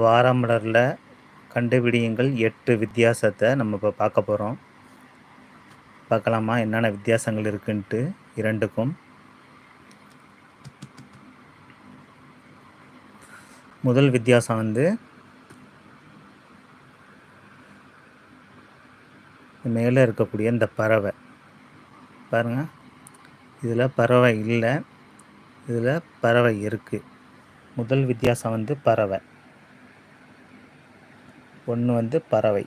வாரமலரில் கண்டுபிடியுங்கள் எட்டு வித்தியாசத்தை நம்ம இப்போ பார்க்க போகிறோம் பார்க்கலாமா? என்னென்ன வித்தியாசங்கள் இருக்குன்ட்டு இரண்டுக்கும். முதல் வித்தியாசம் வந்து மேலே இருக்கக்கூடிய இந்த பறவை. பாருங்கள் இதில் பறவை இல்லை. இதில் பறவை இருக்குது முதல் வித்தியாசம் வந்து பறவை. ஒன்று வந்து பறவை.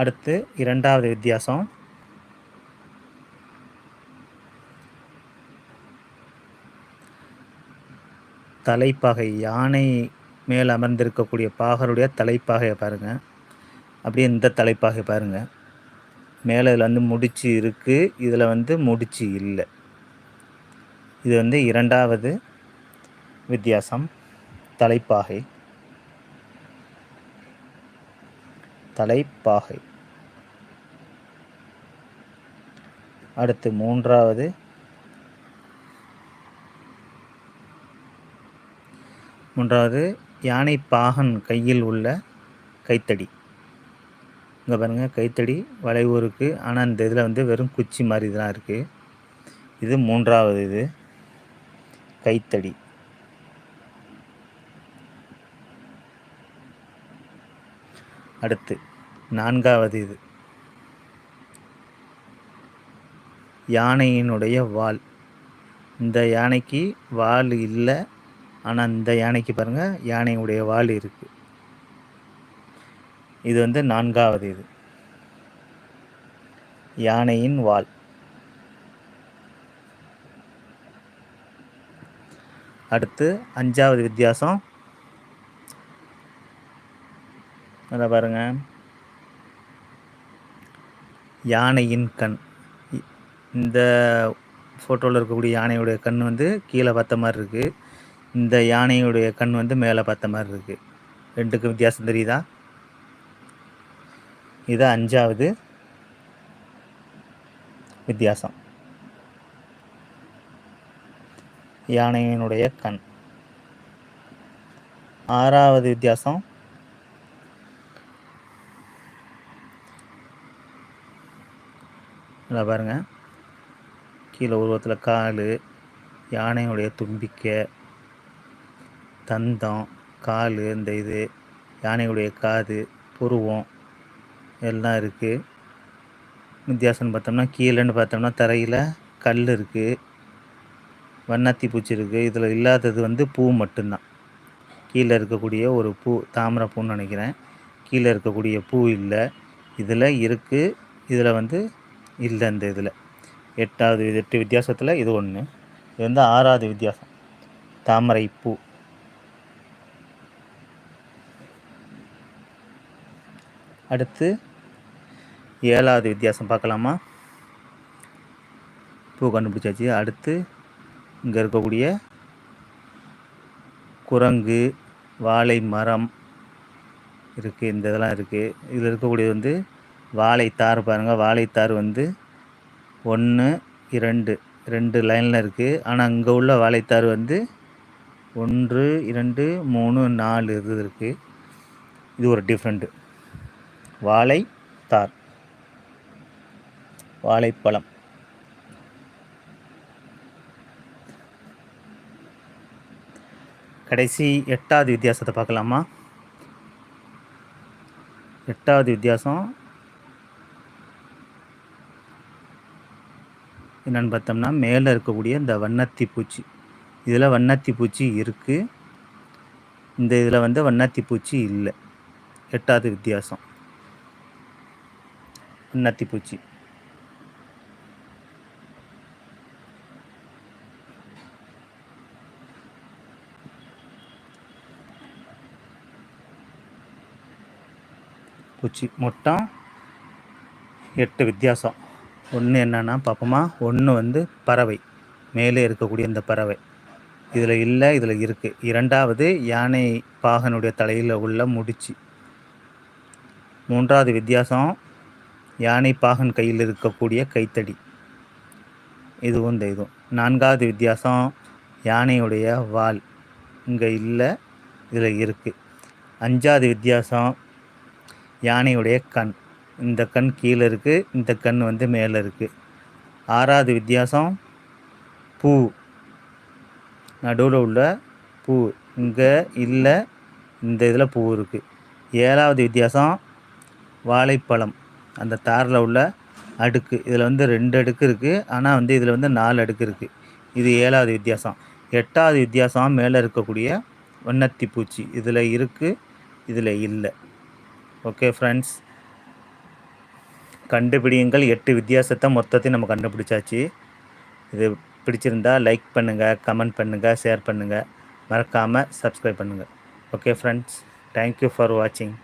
அடுத்து இரண்டாவது வித்தியாசம். தலைப்பாகை யானை மேல் அமர்ந்திருக்கக்கூடிய பாகருடைய தலைப்பாகையை பாருங்கள் அப்படியே இந்த தலைப்பாகை பாருங்கள் மேலே இதில் வந்து முடிச்சு இருக்குது இதில் வந்து முடிச்சு இல்லை. இது வந்து இரண்டாவது வித்தியாசம். தலைப்பாகை. தலைப்பாகை. அடுத்து மூன்றாவது. மூன்றாவது யானை பாகன் கையில் உள்ள கைத்தடி. இங்கே பாருங்கள் கைத்தடி வளைவூருக்கு ஆனால் இந்த இதில் வந்து வெறும் குச்சி மாதிரி தான் இருக்குது இது மூன்றாவது இது. கைத்தடி. அடுத்து நான்காவது இது. யானையினுடைய வால். இந்த யானைக்கு வால் இல்லை ஆனால் இந்த யானைக்கு பாருங்கள் யானையுடைய வால் இருக்குது இது வந்து நான்காவது இது. யானையின் வால். அடுத்து அஞ்சாவது வித்தியாசம். அதை பாருங்க. யானையின் கண். இந்த ஃபோட்டோவில் இருக்கக்கூடிய யானையுடைய கண் வந்து கீழே பார்த்த மாதிரி இருக்குது இந்த யானையுடைய கண் வந்து மேலே பார்த்த மாதிரி இருக்குது ரெண்டுக்கும் வித்தியாசம் தெரியுதா? இது அஞ்சாவது வித்தியாசம். யானையினுடைய கண். ஆறாவது வித்தியாசம். நல்லா பாருங்கள் கீழே உருவத்தில் கால் யானையுடைய தும்பிக்கை தந்தம் கால் இந்த இது யானையுடைய காது புருவம் எல்லாம் இருக்குது வித்தியாசம்னு பார்த்தோம்னா கீழேன்னு பார்த்தோம்னா தரையில் கல் இருக்குது வண்ணாத்தி பூச்சி இருக்குது இதில் இல்லாதது வந்து பூ மட்டும்தான். கீழே இருக்கக்கூடிய ஒரு பூ தாமரை பூன்னு நினைக்கிறேன். கீழே இருக்கக்கூடிய பூ இல்லை. இதில் இருக்குது இதில் வந்து இல்லை இந்த இதில். எட்டாவது எட்டு வித்தியாசத்தில் இது ஒன்று. இது வந்து ஆறாவது வித்தியாசம். தாமரை பூ. அடுத்து ஏழாவது வித்தியாசம் பார்க்கலாமா? பூ கண்டுபிடிச்சாச்சு. அடுத்து இங்கே இருக்கக்கூடிய குரங்கு வாழை மரம் இருக்குது இந்த இதெல்லாம் இருக்குது இதில் இருக்கக்கூடியது வந்து வாழைத்தார் பாருங்கள் வாழைத்தார் வந்து ஒன்று இரண்டு ரெண்டு லைனில் இருக்குது ஆனால் அங்கே உள்ள வாழைத்தார் வந்து ஒன்று இரண்டு மூணு நாலு இது இருக்குது இது ஒரு டிஃப்ரெண்ட்டு வாழைத்தார். வாழைப்பழம். கடைசி எட்டாவது வித்தியாசத்தை பார்க்கலாமா? எட்டாவது வித்தியாசம். என்னென்னு பார்த்தோம்னா மேலே இருக்கக்கூடிய இந்த வண்ணத்தி பூச்சி. இதில் வண்ணத்தி பூச்சி இருக்குது இந்த இதில் வந்து வண்ணத்தி பூச்சி இல்லை. எட்டாவது வித்தியாசம். வண்ணத்தி பூச்சி. பூச்சி. மொத்தம் எட்டு வித்தியாசம். ஒன்று என்னென்னா பார்ப்போமா ஒன்று வந்து பறவை. மேலே இருக்கக்கூடிய இந்த பறவை. இதில் இல்லை இதில் இருக்குது இரண்டாவது யானை பாகனுடைய தலையில் உள்ள முடிச்சு. மூன்றாவது வித்தியாசம் யானை பாகன் கையில் இருக்கக்கூடிய கைத்தடி. இதுவும் இந்த இதுவும். நான்காவது வித்தியாசம் யானையுடைய வால். இங்கே இல்லை இதில் இருக்குது அஞ்சாவது வித்தியாசம் யானையுடைய கண். இந்த கண் கீழே இருக்குது இந்த கண் வந்து மேலே இருக்குது ஆறாவது வித்தியாசம் பூ. நடுவில் உள்ள பூ. இங்கே இல்லை இந்த இதில் பூ இருக்குது ஏழாவது வித்தியாசம் வாழைப்பழம். அந்த தாரில் உள்ள அடுக்கு. இதில் வந்து ரெண்டு அடுக்கு இருக்குது ஆனால் வந்து இதில் வந்து நாலு அடுக்கு இருக்குது இது ஏழாவது வித்தியாசம். எட்டாவது வித்தியாசம் மேலே இருக்கக்கூடிய வண்ணத்தி பூச்சி இதில் இருக்குது இதில் இல்லை. ஓகே ஃப்ரெண்ட்ஸ் கண்டுபிடியுங்கள். எட்டு வித்தியாசத்தை மொத்தத்தையும் நம்ம கண்டுபிடிச்சாச்சு. இது பிடிச்சிருந்தா லைக் பண்ணுங்கள் கமெண்ட் பண்ணுங்கள் ஷேர் பண்ணுங்கள் மறக்காமல் சப்ஸ்கிரைப் பண்ணுங்கள் ஓகே ஃப்ரெண்ட்ஸ் தேங்க்யூ ஃபார் வாட்சிங்